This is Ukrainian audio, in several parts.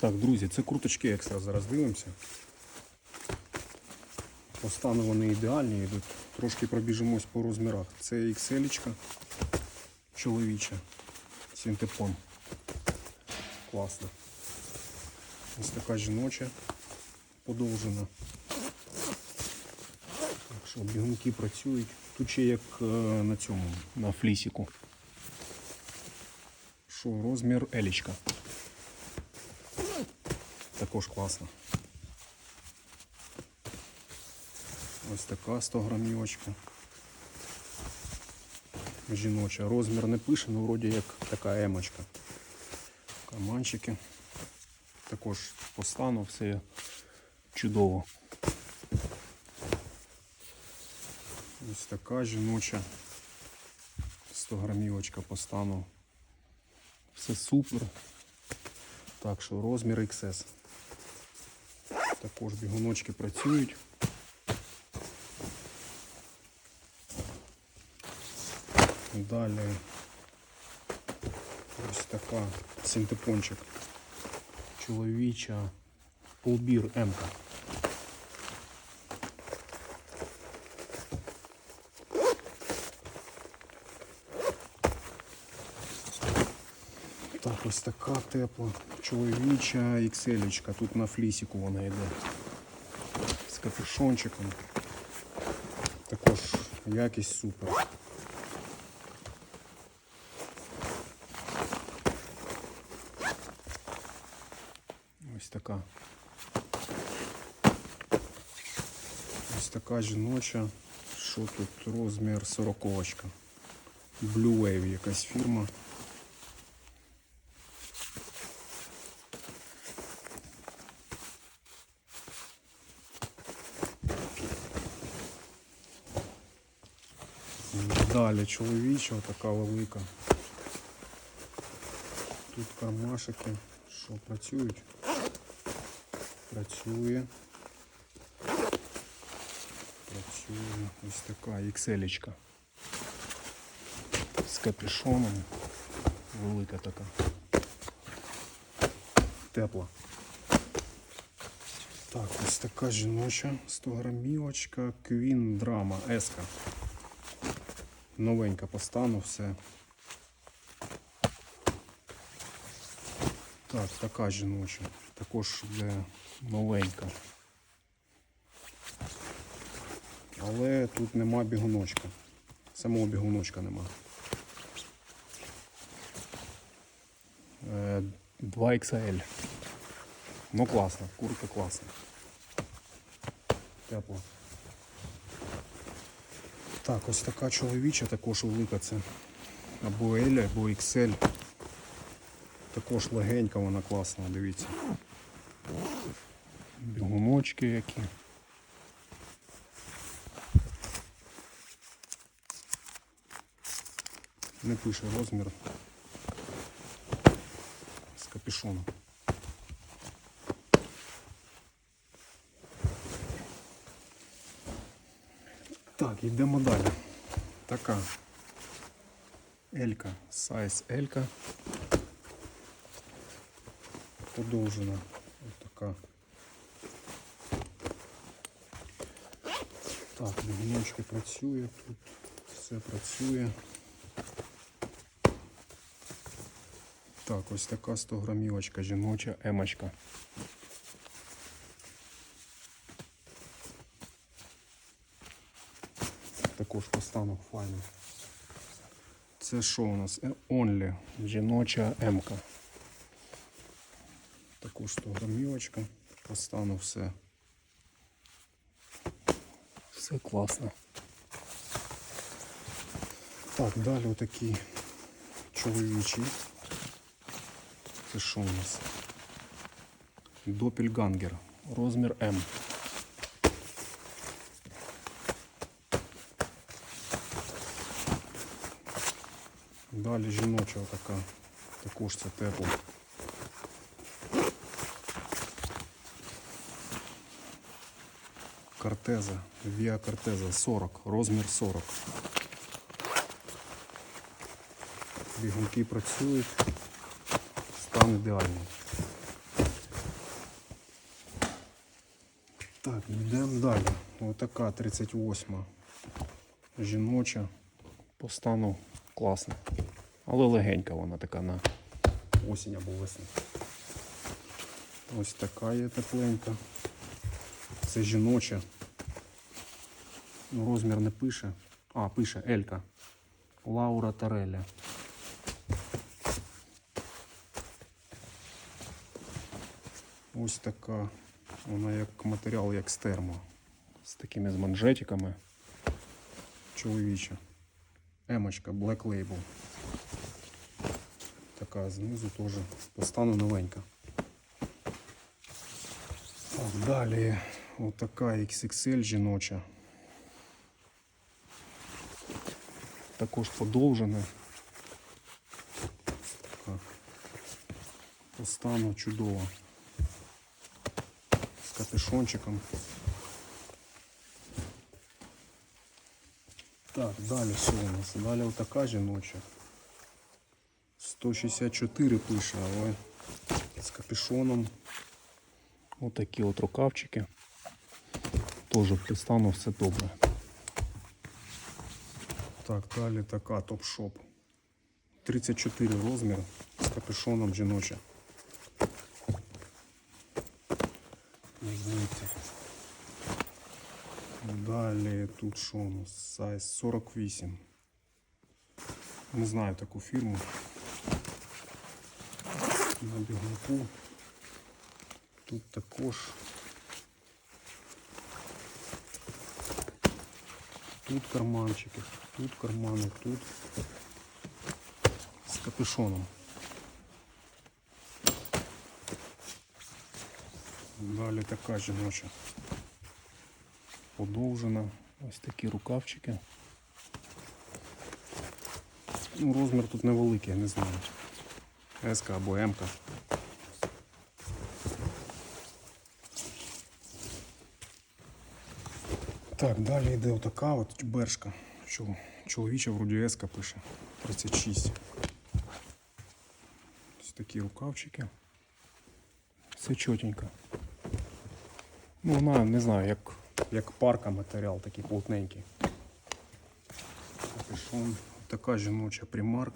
Так, друзі, це круточки екстра. Зараз дивимося. По стану вони ідеальні йдуть. Трошки пробіжимось по розмірах. Це XL чоловіча. Синтепон. Класно. Ось така жіноча подовжена. Так що бігунки працюють. Тут ще як е, на цьому, на флісіку. Що, розмір елічка. Також класно. Ось така 100 грамівочка. Жіноча. Розмір не пише, але вроді як така емочка. Карманчики. Також по стану все чудово. Ось така жіноча 100 грамівочка по стану. Все супер. Так що розмір XS. Також бігуночки працюють. Далі ось така синтепончик. Чоловіча полбір М-ка. Так, ось така тепла. Чоловіча XL. Тут на флісіку вона йде. З капюшончиком. Також якість супер. Ось така. Ось така жіноча. Що тут розмір 40 -очка. Blue Wave якась фірма. Далі чоловіча, така велика. Тут кармашики, що працюють. Працює. Працює ось така XL. З капюшоном. Велика така. Тепла. Так, ось така жіноча 100 грамівочка. Queen Drama S. Новенька по стану все. Так, така жіноча. Також вже новенька. Але тут нема бігуночка. Самого бігуночка нема. Е, 2XL. Ну класно, куртка класна. Тепло. Так, ось така чоловіча, також велика це або L, або XL. Також легенька вона класна, дивіться. Бігуночки які. Не пише розмір з капюшоном. Так, йдемо далі. Така Елька, сайз Елька. Подовжена. Ось така. Так, бігуночки працює, тут все працює. Так, ось така 100 грамівочка, жіноча емочка. Також по стану файно. Це що у нас? Е, Only, жіноча емка. Також 100 грамівочка. По стану все. Все класно. Так, далі отакі чоловічі. Це що у нас? Допельгангер. Розмір М. Далі жіноча така. Також це тепло. Кортеза. Віа Кортеза 40. Розмір 40. Бігунки працюють. Стан ідеальний. Так, йдемо далі. Отака 38 жіноча. По стану класна. Але легенька вона така на осінь або весну. Ось така є тепленька. Це жіноча. Розмір не пише. А, пише Елька. Лаура Тареля. Ось така. Вона як матеріал, як з термо. З такими з манжетиками. Чоловіча. Емочка, Black Label. Така знизу теж по стану новенька. Так, далі отака XXL жіноча. Також подовжена. Така. По стану чудово. З капюшончиком. Так, далі що у нас? Далі отака жіноча. 164 пише, але з капюшоном. Отакі от рукавчики. Теж по стану все добре. Так, далі така топ-шоп. 34 розмір з капюшоном жіноча. Далі тут що у нас? Сайз 48. Не знаю таку фірму. На бігунку. Тут також. Тут карманчики, тут кармани, тут з капюшоном. Далі така жіноча. Подовжена. Ось такі рукавчики. Ну, розмір тут невеликий, не знаю. С або М. -ка. Так, далі йде отака от бершка. Чол- Чоловіча вроді Еска пише. 36. Ось такі рукавчики. Все чотенько. Ну, вона, не знаю, як, як парка матеріал, такий плотненький. Така жіноча примарк.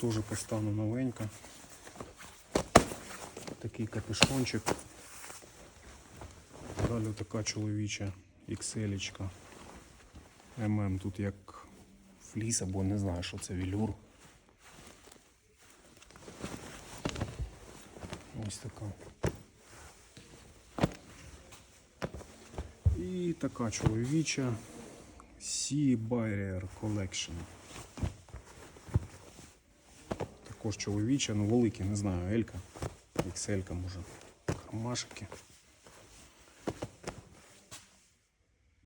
Тоже по стану новенька. Такий капюшончик. Далі така чоловіча XL. ММ тут як фліс або не знаю, що це вілюр. Ось така. І така чоловіча Sea Barrier Collection. Також чоловіча, ну великі, не знаю, Елька, XL може. Кармашики.